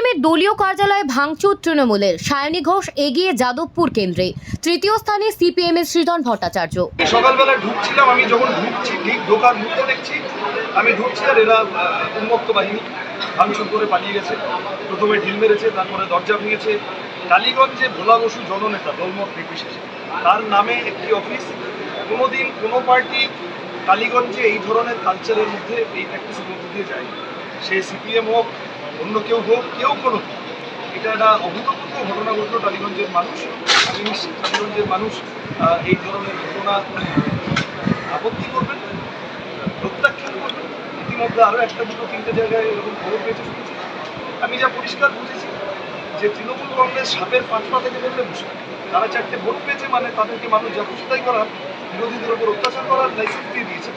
সিপিএমের দলীয় কার্যালয়ে ভাঙচুর তৃণমূলের। সায়নী ঘোষ এগিয়ে যাদবপুর কেন্দ্রে। তৃতীয় স্থানে সিপিএমের সৃজন ভট্টাচার্য। সকালবেলা ঢুকছিলাম আমি যখন ঢুকছি ঠিক ঢোকার মুহূর্তে দেখছি আমি ঢুকছি আর এরা আহ, উন্মত্ত বাহিনী ভাঙচুর করে পালিয়ে গেছে। প্রথমে ঢিল মেরেছে তারপরে দরজা ভেঙেছে। টালিগঞ্জে ভোলা বসু জননেতা দলমত নির্বিশেষে। তার নামে একটি অফিস। কোনোদিন কোনো পার্টি টালিগঞ্জে এই ধরনের কালচারের মধ্যে এই প্র্যাকটিসের মধ্যে দিয়ে যায় সে সিপিএম হোক অন্য কেউ হোক, কেউ কোনো এটা একটা অভূতপূর্ব ঘটনা ঘটলো টালিগঞ্জের মানুষ। আমি নিশ্চিত টালিগঞ্জের মানুষ এই ধরনের ঘটনা আপত্তি করবেন, প্রত্যাখ্যান করবেন। ইতিমধ্যে আরও একটা, দুটো, তিনটে জায়গায় এরকম খবর পেয়েছে শুনেছি। আমি যা পরিষ্কার বুঝেছি, যে তৃণমূল কংগ্রেস সাপের পাঁচ পা থেকে বললে মুশকিল তারা চারটে ভোট পেয়েছে মানে তাদেরকে মানুষ যা খুশি তাই করার, বিরোধীদের উপর অত্যাচার করার লাইসেন্স দিয়ে দিয়েছে।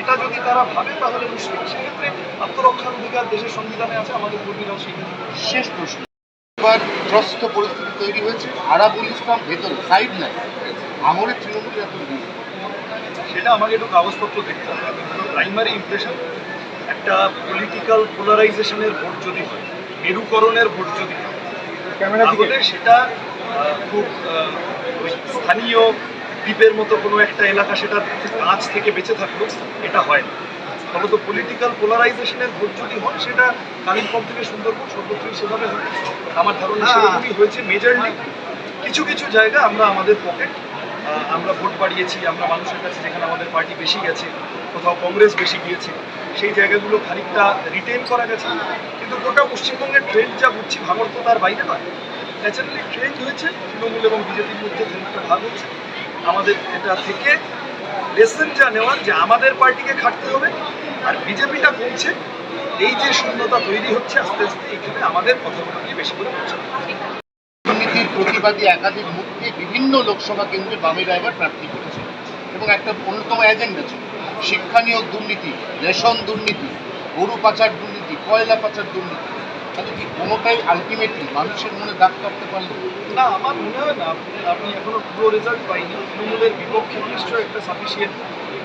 এটা যদি তারা ভাবে তাহলে মুশকিল সেক্ষেত্রে আত্মরক্ষার অধিকার দেশের সংবিধানে আছে আমাদের কর্মীরাও সেই শেষ প্রশ্ন। এবার ত্রস্ত পরিস্থিতি তৈরি হয়েছে আরাবুল ইসলাম ভেতরে সাইড নাই। আমরের তৃণমূল এত সেটা আমাকে একটু কাগজপত্র দেখতে হবে। প্রাইমারি ইমপ্রেশন একটা পলিটিক্যাল পোলারাইজেশনের ভোট যদি হয় মেরুকরণের ভোট যদি হয় সেটা খুব স্থানীয় দ্বীপের মতো কোনো একটা এলাকা সেটা কাঁচ থেকে বেঁচে থাকল এটা হয় না। ফলত পলিটিক্যাল পোলারাইজেশনের ভোট যদি হয় সেটা কালিম্পং থেকে সুন্দরবন সর্বত্রই সেভাবে হয় আমার ধারণা সেরকমই হয়েছে। মেজরলি কিছু কিছু জায়গা আমরা আমাদের পকেট আমরা ভোট বাড়িয়েছি আমরা মানুষের কাছে যেখানে আমাদের পার্টি বেশি গেছে কোথাও কংগ্রেস বেশি গিয়েছে সেই জায়গাগুলো খানিকটা রিটেন করা গেছে। কিন্তু গোটা পশ্চিমবঙ্গের ট্রেন্ড যা বুঝছি ভাঙর তো তার বাইরে নয়। ন্যাচারালি ট্রেন্ড হয়েছে তৃণমূল এবং বিজেপির মধ্যে ভাগ হচ্ছে। আমাদের এটা থেকে লেসন যা নেওয়ার যে আমাদের পার্টিকে খাটতে হবে আর বিজেপিটা কমছে। এই যে শূন্যতা তৈরি হচ্ছে, আস্তে আস্তে এখানে আমাদের কথাগুলো নিয়ে বেশি করে দুর্নীতির প্রতিবাদী একাধিক মুক্তি বিভিন্ন লোকসভা কেন্দ্রে বামেরা এবার প্রার্থী করেছে। এবং একটা অন্যতম এজেন্ডা ছিল, শিক্ষা নিয়োগ দুর্নীতি, রেশন দুর্নীতি, গরু পাচার দুর্নীতি, কয়লা পাচার দুর্নীতি। তাহলে কি কোনোটাই আলটিমেটলি মানুষের মনে দাগ কাটতে পারল? না, আমার মনে হয় না। আপনি এখনও পুরো রেজাল্ট পাইনি। তৃণমূলের বিপক্ষে নিশ্চয়ই একটা সাফিসিয়েন্ট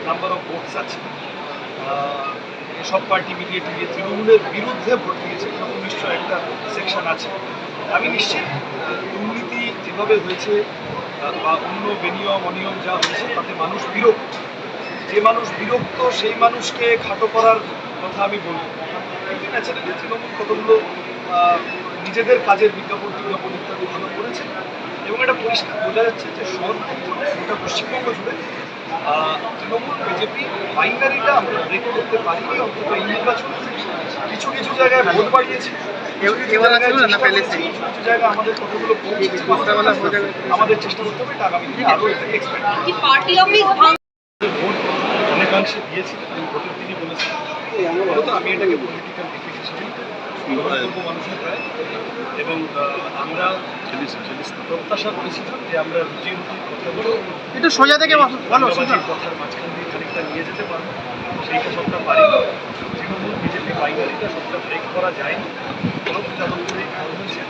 নাম্বার অফ ভোটস আছে। সব পার্টি মিলিয়ে টিলিয়ে তৃণমূলের বিরুদ্ধে ভোট দিয়েছে এরকম নিশ্চয়ই একটা সেকশন আছে। আমি নিশ্চিত দুর্নীতি যেভাবে হয়েছে বা অন্য বেনিয়ম, অনিয়ম যা হয়েছে, তাতে মানুষ বিরক্ত। যে মানুষ বিরক্ত, সেই মানুষকে খাটো করার কথা আমি বলব। কিন্তু ন্যাচারালি তৃণমূল কতগুলো নিজেদের কাজের বিজ্ঞাপন বিজ্ঞাপন ইত্যাদি ভালো করেছে এবং এটা পরিষ্কার বোঝা যাচ্ছে যে সর্বত্র গোটা পশ্চিমবঙ্গ জুড়ে তৃণমূল বিজেপি বাইনারিটা আমরা ব্রেক করতে পারিনি অন্তত এই নির্বাচনে। কিছু কিছু জায়গায় ভোট বাড়িয়েছে আমাদের চেষ্টা করতে হবে আগামী দিনে এক্সপেক্ট পার্টি ভোট অনেকাংশে দিয়েছিলেন এবং ভোটের দিনই বলেছেন। মূলত আমি এটাকে পলিটিক্যাল গ্রহণ মানুষের প্রায় এবং আমরা প্রত্যাশা করেছিলাম যে আমরা রুজি রুটির কথাগুলো একটু সোজা থেকে বলো বাংলাবাজির কথার মাঝখান দিয়ে খানিকটা নিয়ে যেতে পারব। সেইটা সবটা পারি তৃণমূল বিজেপি বাইনারিটা সবটা ব্রেক করা যায়নি এবং যাদবপুরে ভালো হয়েছে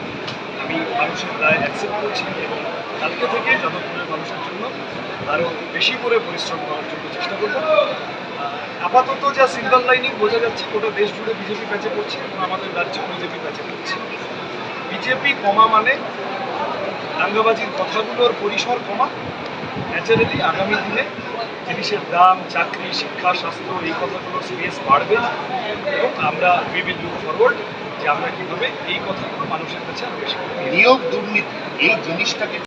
আমি মানুষের রায় অ্যাকসেপ্ট করছি এবং কালকে থেকে যাদবপুরের মানুষের জন্য আরও বেশি করে পরিশ্রম করার জন্য চেষ্টা করব। আপাতত যা সিলভার লাইনিং বোঝা যাচ্ছে গোটা দেশ জুড়ে বিজেপি প্যাচে পড়ছে এবং আমাদের রাজ্যে বিজেপি প্যাচে পড়ছে। বিজেপি কমা মানে দাঙ্গাবাজির কথাগুলোর পরিসর কমা। ন্যাচারালি আগামী দিনে জিনিসের দাম, চাকরি, শিক্ষা, স্বাস্থ্য, এই কথাগুলোর স্পেস বাড়বে এবং আমরা উই উইল লুক ফরওয়ার্ড যে আমরা কীভাবে এই কথাগুলো মানুষের কাছে নিয়োগ দুর্নীতি, এই জিনিসটাকে